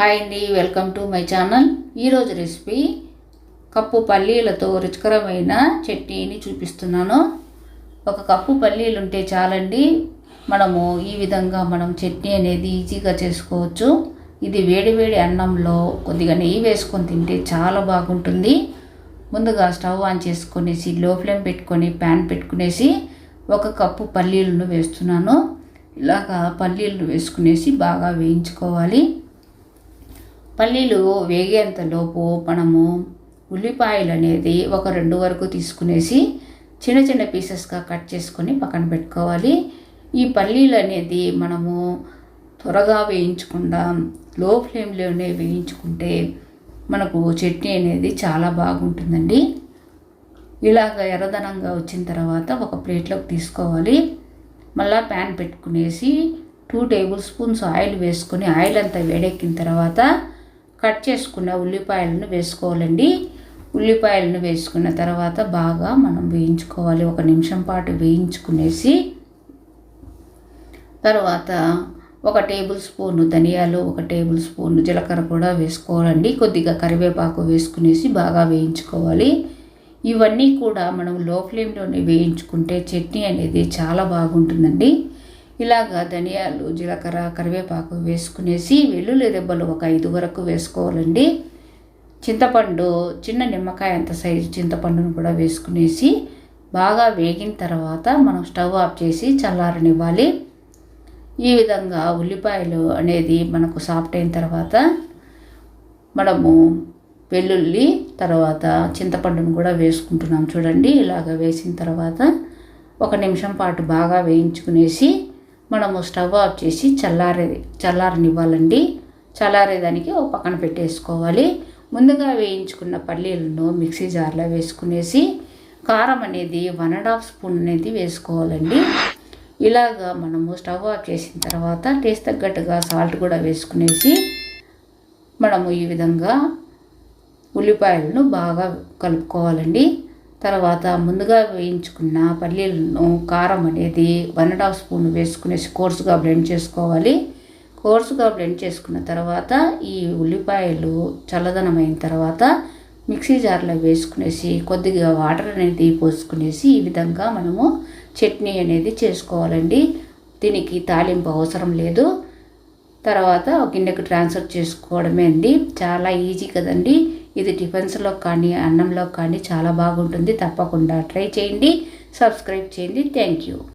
Hi అండి welcome to my channel. ఈరోజు recipe cup పల్లీలతో రుచికరమైన చట్నీని చూపిస్తున్నాను. ఒక కప్పు పల్లీలు ఉంటే చాలండి మనము ఈ విధంగా మనం చట్నీ అనేది ఈజీగా చేసుకోవచ్చు. ఇది వేడివేడి అన్నంలో కొద్దిగా నెయ్యి వేసుకొని తింటే చాలా బాగుంటుంది. ముందుగా స్టవ్ ఆన్ చేసుకునేసి లో ఫ్లేమ్ పెట్టుకొని ప్యాన్ పెట్టుకునేసి ఒక కప్పు పల్లీలను వేస్తున్నాను. ఇలాగా పల్లీలను వేసుకునేసి బాగా వేయించుకోవాలి. పల్లీలు వేగేంతలోపు మనము ఉల్లిపాయలు అనేది ఒక రెండు వరకు తీసుకునేసి చిన్న చిన్న పీసెస్గా కట్ చేసుకొని పక్కన పెట్టుకోవాలి. ఈ పల్లీలు అనేది మనము త్వరగా వేయించకుండా లో ఫ్లేమ్లోనే వేయించుకుంటే మనకు చట్నీ అనేది చాలా బాగుంటుందండి. ఇలాగ ఎర్రదనంగా వచ్చిన తర్వాత ఒక ప్లేట్లోకి తీసుకోవాలి. మళ్ళీ ప్యాన్ పెట్టుకునేసి టూ టేబుల్ స్పూన్స్ ఆయిల్ వేసుకొని ఆయిల్ అంతా వేడెక్కిన తర్వాత కట్ చేసుకున్న ఉల్లిపాయలను వేసుకోవాలండి. ఉల్లిపాయలను వేసుకున్న తర్వాత బాగా మనం వేయించుకోవాలి. ఒక నిమిషం పాటు వేయించుకునేసి తర్వాత ఒక టేబుల్ స్పూన్ ధనియాలు ఒక టేబుల్ స్పూన్ జీలకర్ర కూడా వేసుకోవాలండి. కొద్దిగా కరివేపాకు వేసుకునేసి బాగా వేయించుకోవాలి. ఇవన్నీ కూడా మనం లో ఫ్లేమ్లోనే వేయించుకుంటే చట్నీ అనేది చాలా బాగుంటుందండి. ఇలాగా ధనియాలు జీలకర్ర కరివేపాకు వేసుకునేసి వెల్లుల్లి రెబ్బలు ఒక ఐదు వరకు వేసుకోవాలండి. చింతపండు చిన్న నిమ్మకాయ అంత సైజు చింతపండును కూడా వేసుకునేసి బాగా వేగిన తర్వాత మనం స్టవ్ ఆఫ్ చేసి చల్లారనివ్వాలి. ఈ విధంగా ఉల్లిపాయలు అనేది మనకు సాఫ్ట్ అయిన తర్వాత మనము వెల్లుల్లి తర్వాత చింతపండును కూడా వేసుకుంటున్నాం. చూడండి ఇలాగ వేసిన తర్వాత ఒక నిమిషం పాటు బాగా వేయించుకునేసి మనము స్టవ్ ఆఫ్ చేసి చల్లారే చల్లారనివ్వాలండి. చల్లారేదానికి ఒక పక్కన పెట్టేసుకోవాలి. ముందుగా వేయించుకున్న పల్లీలను మిక్సీ జార్లో వేసుకునేసి కారం అనేది వన్ అండ్ హాఫ్ స్పూన్ అనేది వేసుకోవాలండి. ఇలాగా మనము స్టవ్ ఆఫ్ చేసిన తర్వాత టేస్ట్ తగ్గట్టుగా సాల్ట్ కూడా వేసుకునేసి మనము ఈ విధంగా ఉల్లిపాయలను బాగా కలుపుకోవాలండి. తర్వాత ముందుగా వేయించుకున్న పల్లీలను కారం అనేది వన్ అండ్ హాఫ్ స్పూన్ వేసుకునేసి కోర్సుగా బ్లెండ్ చేసుకోవాలి. కోర్సుగా బ్లెండ్ చేసుకున్న తర్వాత ఈ ఉల్లిపాయలు చల్లదనమైన తర్వాత మిక్సీ జార్లో వేసుకునేసి కొద్దిగా వాటర్ అనేది పోసుకునేసి ఈ విధంగా మనము చట్నీ అనేది చేసుకోవాలండి. దీనికి తాలింపు అవసరం లేదు. తర్వాత గిన్నెకు ట్రాన్స్ఫర్ చేసుకోవడమే అండి. చాలా ఈజీ కదండి. ఇది టిఫిన్స్లో కానీ అన్నంలో కానీ చాలా బాగుంటుంది. తప్పకుండా ట్రై చేయండి. సబ్స్క్రైబ్ చేయండి. Thank you.